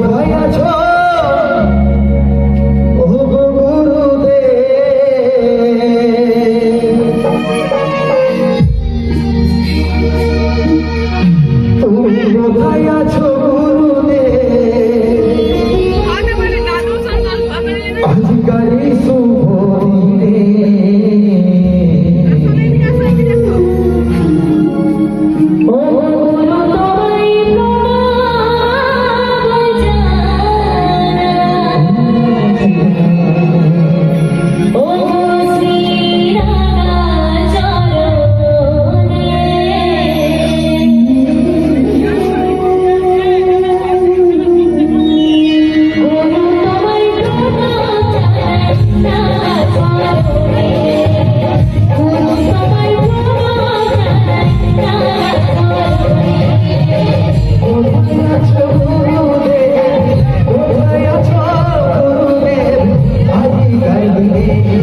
কোথায় আছো? Thank you.